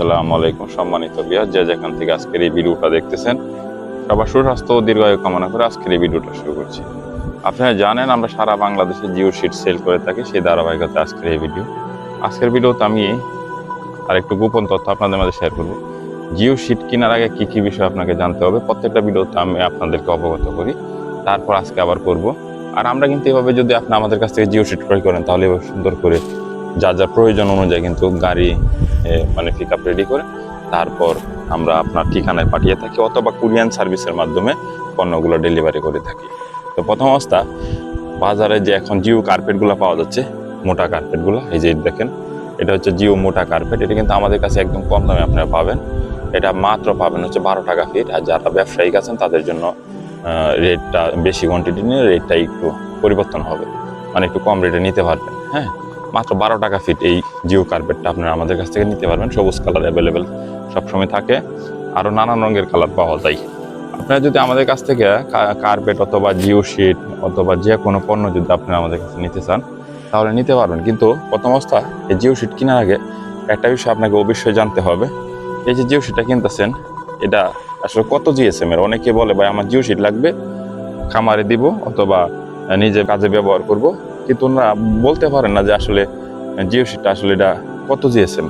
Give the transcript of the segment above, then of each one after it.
আসসালামু আলাইকুম সম্মানিত বিয়ার যে যেখান থেকে আজকের এই ভিডিওটা দেখতেছেন, সবার সুস্বাস্থ্য ও দীর্ঘায়ু কামনা করে আজকের এই ভিডিওটা শুরু করছি। আপনারা জানেন আমরা সারা বাংলাদেশে জিও শিট সেল করে থাকি, সেই ধারাবাহিকতা আজকের এই ভিডিও। আজকের ভিডিওতে আমি আর একটু গোপন তথ্য আপনাদের মাঝে শেয়ার করব। জিও শিট কেনার আগে কী কী বিষয় আপনাকে জানতে হবে, প্রত্যেকটা ভিডিওতে আমি আপনাদেরকে অবগত করি, তারপর আজকে আবার করব। আর আমরা কিন্তু এভাবে যদি আপনি আমাদের কাছ থেকে জিও শিট ক্রয় করেন, তাহলে সুন্দর করে যা যা প্রয়োজন অনুযায়ী কিন্তু গাড়ি মানে পিক আপ রেডি করে তারপর আমরা আপনার ঠিকানায় পাঠিয়ে থাকি অথবা কুরিয়ান সার্ভিসের মাধ্যমে পণ্যগুলো ডেলিভারি করে থাকি। তো প্রথম অবস্থা, বাজারে যে এখন জিও কার্পেটগুলো পাওয়া যাচ্ছে, মোটা কার্পেটগুলো এই যে দেখেন, এটা হচ্ছে জিও মোটা কার্পেট এটা কিন্তু আমাদের কাছে একদম কম দামে আপনারা পাবেন। এটা মাত্র পাবেন হচ্ছে বারো টাকা ফিট আর যারা ব্যবসায়িক আছেন তাদের জন্য রেটটা বেশি কোয়ান্টিটি নিয়ে রেটটা একটু পরিবর্তন হবে। মানে একটু কম রেটে নিতে পারবেন হ্যাঁ? মাত্র বারো টাকা ফিট এই জিও কার্পেটটা আপনারা আমাদের কাছ থেকে নিতে পারবেন। সবুজ কালার অ্যাভেলেবেল সবসময় থাকে। আরও নানান রঙের কালার পাওয়া যায়। আপনারা যদি আমাদের কাছ থেকে কার্পেট অথবা জিও শিট অথবা যে কোনো পণ্য যদি আপনারা আমাদের কাছে নিতে চান, তাহলে নিতে পারবেন। কিন্তু প্রথম অবস্থা, এই জিও শিট কেনার আগে একটা বিষয় আপনাকে অবশ্যই জানতে হবে। এই যে জিও শিটটা কিনতেছেন, এটা আসলে কত জিএসএম এর অনেকে বলে, ভাই, আমার জিও শিট লাগবে, খামারে দিব অথবা নিজে কাজে ব্যবহার করব। কিন্তু ওনারা বলতে পারেন না যে আসলে জিও সিটটা আসলে এটা কত জিএসএম?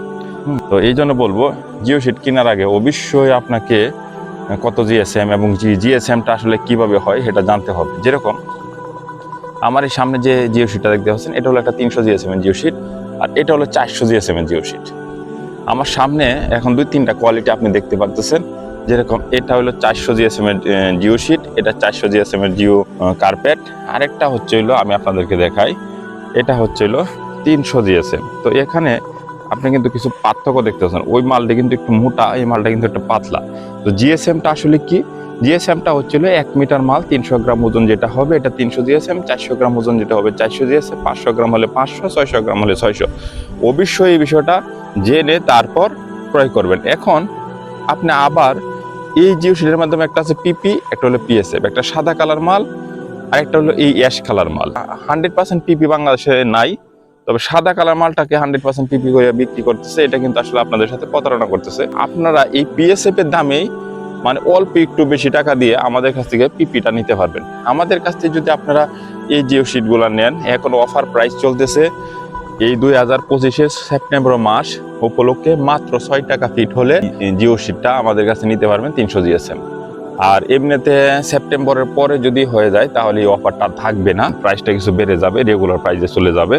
তো এই জন্য বলব জিও সিট কেনার আগে অবশ্যই আপনাকে কত জিএসএম এবং জি জিএসএমটা আসলে কীভাবে হয় সেটা জানতে হবে। যেরকম আমার এই সামনে যে জিও সিটটা দেখতে পাচ্ছেন এটা হলো একটা তিনশো জিএসএম জিও সিট আর এটা হলো চারশো জিএসএম জিও সিট আমার সামনে এখন দুই তিনটা কোয়ালিটি আপনি দেখতে পাচ্ছেন যেরকম এটা হলো চারশো জিএসএম এর জিও শিট, এটা চারশো জিএসএম এর জিও কার্পেট। আরেকটা হচ্ছে হলো, আমি আপনাদেরকে দেখাই, এটা হচ্ছে হলো তিনশো জিএসএম তো এখানে আপনি কিন্তু কিছু পার্থক্য দেখতে পাচ্ছেন। ওই মালটা কিন্তু একটু মোটা, এই মালটা কিন্তু একটু পাতলা। তো জিএসএমটা আসলে কি? জিএসএমটা হচ্ছিল এক মিটার মাল, তিনশো গ্রাম ওজন যেটা হবে, এটা তিনশো জিএসএম চারশো গ্রাম ওজন যেটা হবে, চারশো জিএসএম পাঁচশো গ্রাম হলে পাঁচশো, ছয়শো গ্রাম হলে ছয়শো। অবশ্যই এই বিষয়টা জেনে তারপর ক্রয় করবেন। এখন আপনি আবার এই জিও শিটের মাধ্যমে একটা আছে পিপি একটা হলো পিএসএফ একটা সাদা কালার মাল আর একটা হলো এই অ্যাশ কালার মাল। হান্ড্রেড পার্সেন্ট পিপি বাংলাদেশে নাই, তবে সাদা কালার মালটাকে হান্ড্রেড পার্সেন্ট পিপি করে বিক্রি করতেছে, এটা কিন্তু আসলে আপনাদের সাথে প্রতারণা করতেছে। আপনারা এই পিএসএফ এর দামেই মানে অল্প একটু বেশি টাকা দিয়ে আমাদের কাছ থেকে পিপিটা নিতে পারবেন। আমাদের কাছ থেকে যদি আপনারা এই জিও শিটগুলো নেন, এখন অফার প্রাইস চলতেছে এই দুই হাজার পঁচিশের সেপ্টেম্বর মাস উপলক্ষে মাত্র ছয় টাকা ফিট হলে জিও সিটটা আমাদের কাছে নিতে পারবেন তিনশো জিএসএম। আর এমনিতে সেপ্টেম্বরের পরে যদি হয়ে যায়, তাহলে এই অফারটা থাকবে না। প্রাইসটা কিছু বেড়ে যাবে রেগুলার প্রাইসে চলে যাবে।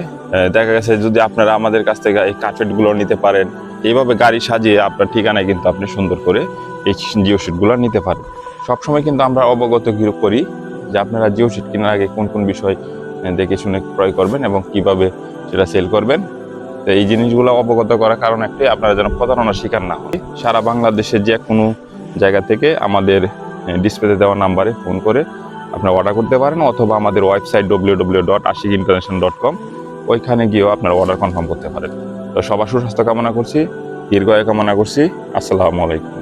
দেখা গেছে যদি আপনারা আমাদের কাছ থেকে এই কার্পেটগুলো নিতে পারেন, এইভাবে গাড়ি সাজিয়ে আপনার ঠিকানায় কিন্তু আপনি সুন্দর করে এই জিও সিটগুলো নিতে পারেন। সবসময় কিন্তু আমরা অবগত করি যে আপনারা জিও সিট কেনার আগে কোন কোন বিষয় দেখে শুনে ক্রয় করবেন এবং কীভাবে সেটা সেল করবেন। তো এই জিনিসগুলো অবগত করার কারণ একটাই, আপনারা যেন প্রতারণার শিকার না হয় সারা বাংলাদেশে যে কোনো জায়গা থেকে আমাদের ডিসপ্লেতে দেওয়া নাম্বারে ফোন করে আপনারা অর্ডার করতে পারেন অথবা আমাদের website W W dot Ashik international dot com ওইখানে গিয়েও আপনারা অর্ডার কনফার্ম করতে পারেন। তো সবার সুস্বাস্থ্য কামনা করছি, দীর্ঘায়ু কামনা করছি। আসসালামু আলাইকুম।